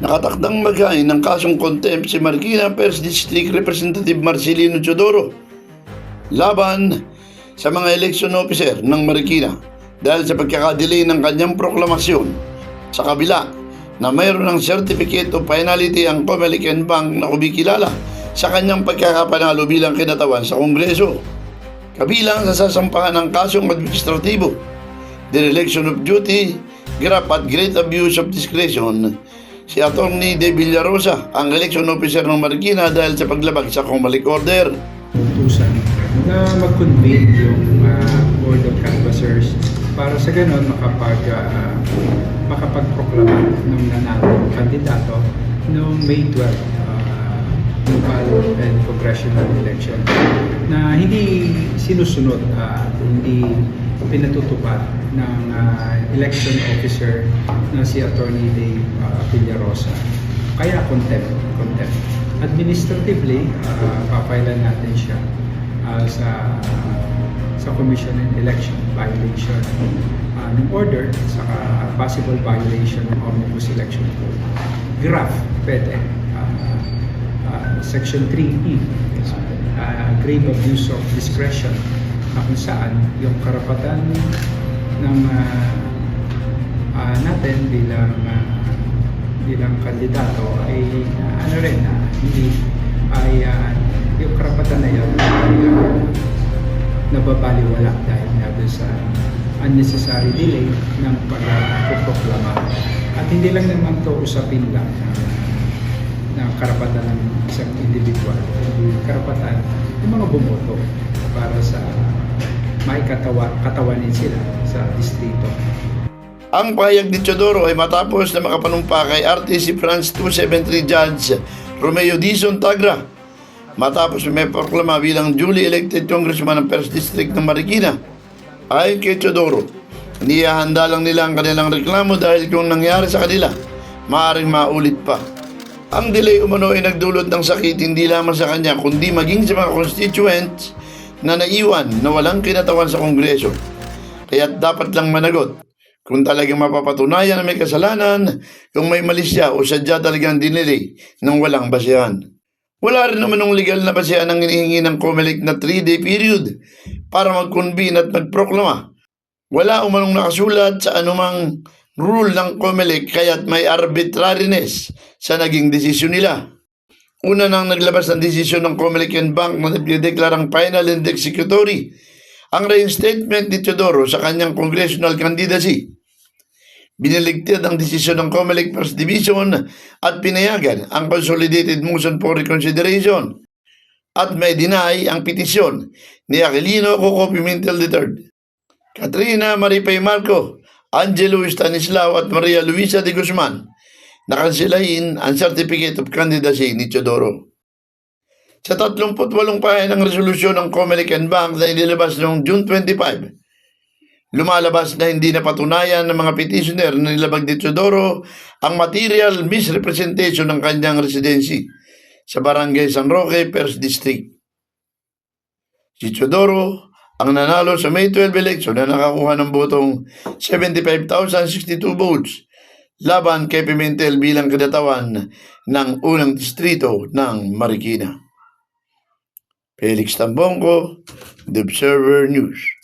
nakatakdang maghain ng kasong contempt si Marikina First District Representative Marcelino Chodoro laban sa mga election officer ng Marikina dahil sa pagkakadelay ng kanyang proklamasyon sa kabila na mayroon ng Certificate of Finality ang Comelec and Bank na kumikilala sa kanyang pagkakapanalo bilang kinatawan sa Kongreso. Kabilang sa sasampahan ng kasong administratibo, dereliction of duty, graft at great abuse of discretion, si Atty. De Villarosa, ang election officer ng Marikina dahil sa paglabag sa Comelec Order. utusan na mag-convene yung ah, Board of Canvassers para sa ganon makapag, ah, makapagproklama ng nanalo kandidato noong May 12 ah, local and congressional election na hindi sinusunod at hindi pinatutupad ng ah, election officer na si Attorney Dave uh, Villarosa. Kaya contempt, contempt. Administratively, uh, papailan natin siya uh, sa sa Commission on Election violation uh, ng order saka possible violation ng Omnibus Election Code. Graph, pwede. Uh, uh, Section 3E, uh, grave abuse of discretion na kung saan yung karapatan ng uh, uh, natin bilang uh, bilang kandidato ay uh, ano rin na hindi ay uh, yung karapatan na yun ay uh, nababaliwala dahil nga sa unnecessary delay ng pagproklama. At hindi lang naman to usapin lang na, na karapatan ng isang individual, karapatan ng mga bumoto para sa maikatawa katawanin sila sa distrito. Ang pahayag ni Chodoro ay matapos na makapanumpa kay RTC France 273 Judge Romeo Dizon Tagra matapos may proklama bilang duly elected congressman ng 1st District ng Marikina. Ayon kay Chodoro, niyahanda lang nila ang kanilang reklamo dahil kung nangyari sa kanila, maaaring maulit pa. Ang delay umano ay nagdulot ng sakit hindi lamang sa kanya kundi maging sa mga constituents na naiwan na walang kinatawan sa Kongreso. Kaya dapat lang managot kung talagang mapapatunayan na may kasalanan, kung may mali siya o sadya talagang dinelay ng walang basehan. Wala rin naman ng legal na basehan ang hinihingi ng COMELEC na 3-day period para mag-convene at magproklama. Wala umanong nakasulat sa anumang rule ng COMELEC kaya't may arbitrariness sa naging desisyon nila. Una nang naglabas ng desisyon ng COMELEC and Bank na nagdeklarang final and executory ang reinstatement ni Teodoro sa kanyang congressional candidacy. Biniligtad ang desisyon ng COMELEC First Division at pinayagan ang Consolidated Motion for Reconsideration. At may deny ang petisyon ni Aquilino Coco Pimentel III, Katrina Maripay Marco, Angelo Stanislao at Maria Luisa de Guzman na kansilahin ang Certificate of Candidacy ni Teodoro. Sa 38 pahay ng resolusyon ng Comelec Bank na inilabas noong June 25, lumalabas na hindi napatunayan ng mga petitioner na nilabag ni Teodoro ang material misrepresentation ng kanyang residency sa Barangay San Roque, First District. Si Teodoro ang nanalo sa May 12 election na nakakuha ng botong 75,062 votes laban kay Pimentel bilang kadatawan ng unang distrito ng Marikina. Felix Tambongko, The Observer News.